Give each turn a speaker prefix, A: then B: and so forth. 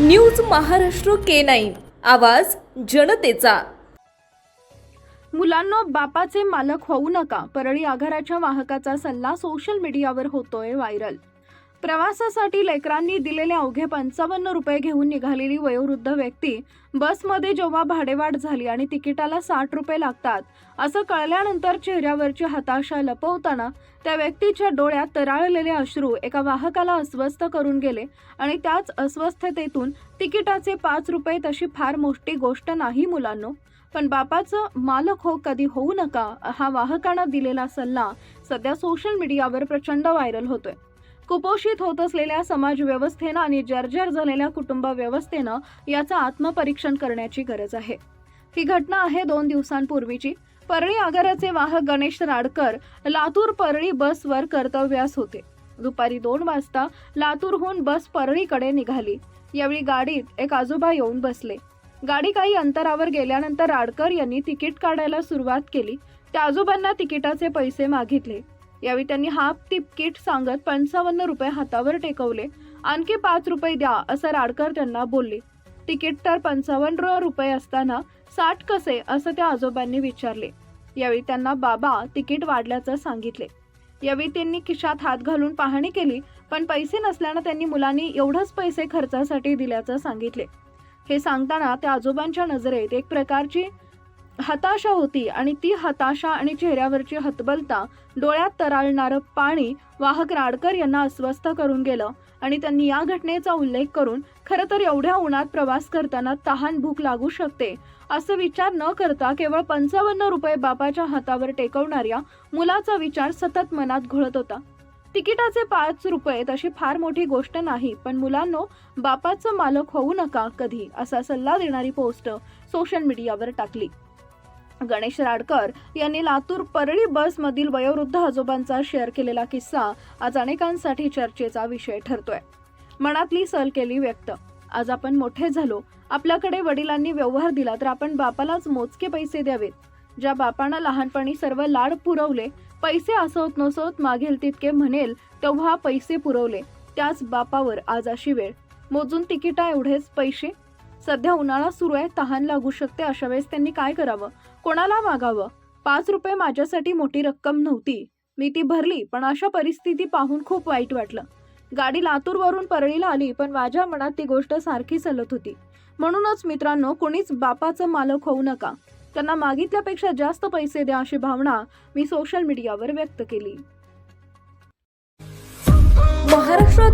A: News Maharashtra K nine. आवाज जनतेचा.
B: मुलांना बापाचे मालक होऊ नका परळी आघाराच्या वाहकाचा सल्ला सोशल मीडियावर होतोय व्हायरल. प्रवासासाठी लेकरांनी दिलेले अवघे पंचावन्न रुपये घेऊन निघालेली वयोवृद्ध व्यक्ती बसमध्ये जेव्हा भाडेवाढ झाली आणि तिकिटाला साठ रुपये लागतात असं कळल्यानंतर चेहऱ्यावरची हताशा लपवताना त्या व्यक्तीच्या डोळ्यात तराळलेले अश्रू एका वाहकाला अस्वस्थ करून गेले आणि त्याच अस्वस्थतेतून तिकिटाचे पाच रुपये तशी फार मोठी गोष्ट नाही मुलांनो. पण बापाचं मालक हो कधी होऊ नका हा वाहकानं दिलेला सल्ला सध्या सोशल मीडियावर प्रचंड व्हायरल होतोय. कुपोषित होत असलेल्या समाज व्यवस्थेनं आणि जर्जर झालेल्या कुटुंब व्यवस्थेनं याचं आत्मपरीक्षण करण्याची गरज आहे. ही घटना आहे दोन दिवसांपूर्वीची. परळी आगाराचे वाहक गणेश राडकर लातूर परळी बसवर कर्तव्यास होते. दुपारी दोन वाजता लातूरहून बस परळीकडे निघाली. यावेळी गाडीत एक आजोबा येऊन बसले. गाडी काही अंतरावर गेल्यानंतर राडकर यांनी तिकीट काढायला सुरुवात केली. त्या आजोबांना तिकिटाचे पैसे मागितले. यावेळी त्यांनी हाफ तिपकीट सांगत पंचावन्न रुपये हातावर टेकवले. आणखी पाच रुपये द्या असं राडकर त्यांना बोलले. तिकीट तर पंचावन्न रुपये असताना साठ कसे असं त्या आजोबांनी विचारले. यावेळी त्यांना बाबा तिकीट वाढल्याचं सांगितले. यावेळी त्यांनी खिशात हात घालून पाहणी केली पण पैसे नसल्यानं त्यांनी मुलांनी एवढंच पैसे खर्चासाठी दिल्याचं सांगितले. हे सांगताना त्या आजोबांच्या नजरेत एक प्रकारची हताशा होती आणि ती हताशा आणि चेहऱ्यावरची हतबलता डोळ्यात तराळणारं पाणी वाहक राडकर यांना अस्वस्थ करून गेलं आणि त्यांनी या घटनेचा उल्लेख करून खरं तर एवढ्या उन्हात प्रवास करताना तहान भूक लागू शकते असं विचार न करता केवळ पंचावन्न रुपये बापाच्या हातावर टेकवणाऱ्या मुलाचा विचार सतत मनात घोळत होता. तिकिटाचे पाच रुपये तशी फार मोठी गोष्ट नाही पण मुलांनो बापाचं मालक होऊ नका कधी असा सल्ला देणारी पोस्ट सोशल मीडियावर टाकली. गणेश राडकर यांनी लातूर परळी बसमधील वयोवृद्ध आजोबांचा शेअर केलेला किस्सा आज अनेकांसाठी चर्चेचा विषय ठरतोय. मनातली सल केली व्यक्त. आज आपण मोठे झालो. आपल्याकडे वडिलांनी व्यवहार दिला तर आपण बापालाच मोजके पैसे द्यावेत. ज्या बापानं लहानपणी सर्व लाड पुरवले पैसे असोत नसोत मागेल तितके म्हणेल तेव्हा पैसे पुरवले. त्याच बापावर आज अशी वेळ. मोजून तिकिटा एवढेच पैसे? सध्या उन्हाळा सुरू आहे तहान लागू शकते अशा वेळेस त्यांनी काय करावं? कोणाला मागावं? पाच रुपये माझ्यासाठी मोठी रक्कम नव्हती. मी ती भरली पण अशा परिस्थिती पाहून खूप वाईट वाटलं. गाडी लातूरवरून परळीला आली पण माझ्या मनात ती गोष्ट सारखी सलत होती. म्हणूनच मित्रांनो कोणीच बापाचं मालक होऊ नका. त्यांना मागितल्यापेक्षा जास्त पैसे द्या अशी भावना मी सोशल मीडियावर व्यक्त केली.